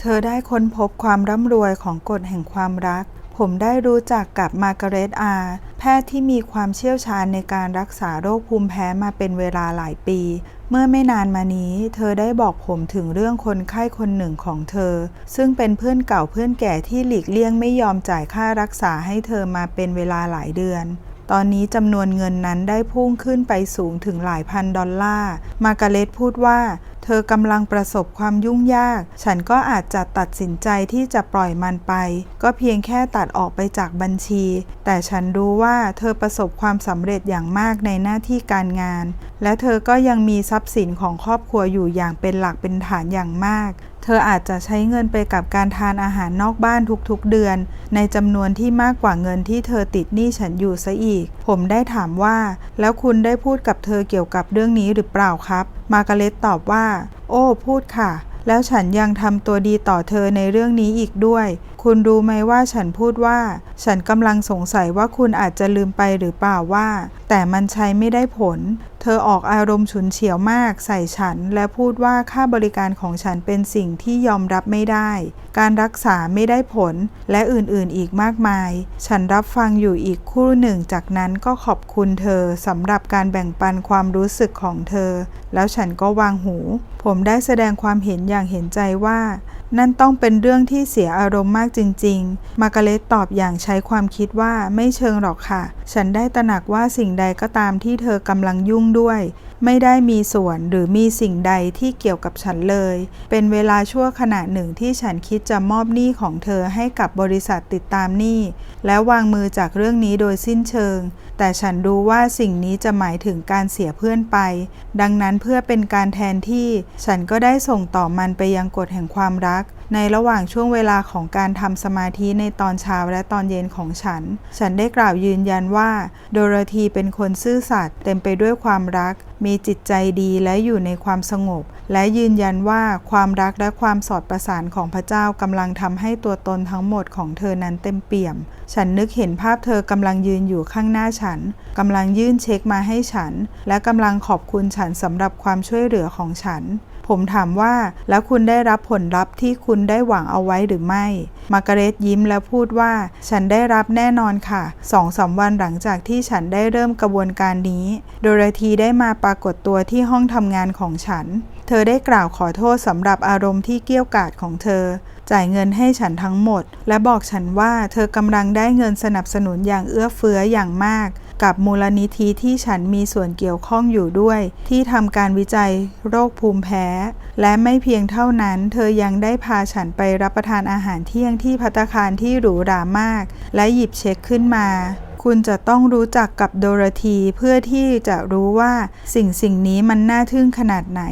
เธอได้ค้นพบความร่ำรวยของกฎแห่งความรัก ผมได้รู้จักกับมาร์กาเร็ตอาร์แพทย์ที่มีความเชี่ยวชาญในการรักษาโรคภูมิแพ้มาเป็นเวลาหลายปี เมื่อไม่นานมานี้ เธอได้บอกผมถึงเรื่องคนไข้คนหนึ่งของเธอ ซึ่งเป็นเพื่อนเก่าเพื่อนแก่ที่หลีกเลี่ยงไม่ยอมจ่ายค่ารักษาให้เธอมาเป็นเวลาหลายเดือนตอนนี้จำนวนเงินนั้นได้พุ่งขึ้นไปสูงถึงหลายพันดอลลาร์ มาร์กาเร็ตพูดว่า ธอกำลังประสบความยุ่งยาก ฉันก็อาจจะตัดสินใจที่จะปล่อยมันไป ก็เพียงแค่ตัดออกไปจากบัญชี แต่ฉันรู้ว่าเธอประสบความสำเร็จอย่างมากในหน้าที่การงาน และเธอก็ยังมีทรัพย์สินของครอบครัวอยู่อย่างเป็นหลักเป็นฐานอย่างมากเธออาจจะใช้เงินไปกับการทานอาหารนอกบ้านทุกๆเดือน ในจำนวนที่มากกว่าเงินที่เธอติดหนี้ฉันอยู่ซะอีก ผมได้ถามว่า แล้วคุณได้พูดกับเธอเกี่ยวกับเรื่องนี้หรือเปล่าครับ มาร์กาเร็ตตอบว่า โอ้ พูดค่ะ แล้วฉันยังทำตัวดีต่อเธอในเรื่องนี้อีกด้วย คุณรู้ไหมว่าฉันพูดว่า ฉันกำลังสงสัยว่าคุณอาจจะลืมไปหรือเปล่าว่า แต่มันใช้ไม่ได้ผลเธอออกอารมณ์ฉุนเฉียวมากใส่ฉัน และพูดว่าค่าบริการของฉันเป็นสิ่งที่ยอมรับไม่ได้ การรักษาไม่ได้ผลและอื่นๆอีกมากมาย ฉันรับฟังอยู่อีกครู่หนึ่ง จากนั้นก็ขอบคุณเธอสำหรับการแบ่งปันความรู้สึกของเธอ แล้วฉันก็วางหู ผมได้แสดงความเห็นอย่างเห็นใจว่า นั่นต้องเป็นเรื่องที่เสียอารมณ์มากจริง ๆ มาร์กาเร็ตตอบอย่างใช้ความคิดว่าไม่เชิงหรอกค่ะ ฉันได้ตระหนักว่าสิ่งใดก็ตามที่เธอกำลังยุ่งด้วย ไม่ได้มีส่วนหรือมีสิ่งใดที่เกี่ยวกับฉันเลย เป็นเวลาชั่วขณะหนึ่งที่ฉันคิดจะมอบหนี้ของเธอให้กับบริษัทติดตามหนี้ และวางมือจากเรื่องนี้โดยสิ้นเชิง แต่ฉันรู้ว่าสิ่งนี้จะหมายถึงการเสียเพื่อนไป ดังนั้นเพื่อเป็นการแทนที่ ฉันก็ได้ส่งต่อมันไปยังกฎแห่งความรัก так? ในระหว่างช่วงเวลาของการทำสมาธิในตอนเช้าและตอนเย็นของฉัน ฉันได้กล่าวยืนยันว่า โดโรธีเป็นคนซื่อสัตย์เต็มไปด้วยความรัก มีจิตใจดีและอยู่ในความสงบ และยืนยันว่าความรักและความสอดประสานของพระเจ้ากำลังทำให้ตัวตนทั้งหมดของเธอนั้นเต็มเปี่ยม ฉันนึกเห็นภาพเธอกำลังยืนอยู่ข้างหน้าฉันกำลังยื่นเช็คมาให้ฉัน และกำลังขอบคุณฉันสำหรับความช่วยเหลือของฉัน ผมถามว่าแล้วคุณได้รับผลลัพธ์ที่คุณได้หวังเอาไว้หรือไม่ มาร์กาเร็ตยิ้มและพูดว่า ฉันได้รับแน่นอนค่ะสองสามวันหลังจากที่ฉันได้เริ่มกระบวนการนี้ โดโรธีได้มาปรากฏตัวที่ห้องทำงานของฉัน เธอได้กล่าวขอโทษสำหรับอารมณ์ที่เกี้ยวกาดของเธอ จ่ายเงินให้ฉันทั้งหมด และบอกฉันว่าเธอกำลังได้เงินสนับสนุนอย่างเอื้อเฟื้ออย่างมาก กับมูลนิธิที่ฉันมีส่วนเกี่ยวข้องอยู่ด้วย ที่ทำการวิจัยโรคภูมิแพ้ และไม่เพียงเท่านั้น เธอยังได้พาฉันไปรับประทานอาหารเที่ยงที่พัตคารที่หรูหรามาก และหยิบเช็คขึ้นมา คุณจะต้องรู้จักกับโดโรธีเพื่อที่จะรู้ว่าสิ่งสิ่งนี้มันน่าทึ่งขนาดไหน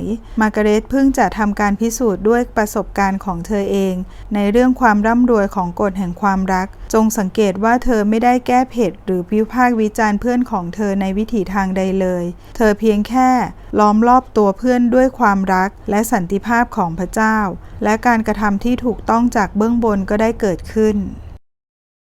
มาร์กาเร็ตเพิ่งจะทำการพิสูจน์ด้วยประสบการณ์ของเธอเอง ในเรื่องความร่ำรวยของกฎแห่งความรัก จงสังเกตว่าเธอไม่ได้แก้เผ็ดหรือวิพากษ์วิจารณ์เพื่อนของเธอในวิถีทางใดเลย เธอเพียงแค่ล้อมรอบตัวเพื่อนด้วยความรักและสันติภาพของพระเจ้า และการกระทำที่ถูกต้องจากเบื้องบนก็ได้เกิดขึ้น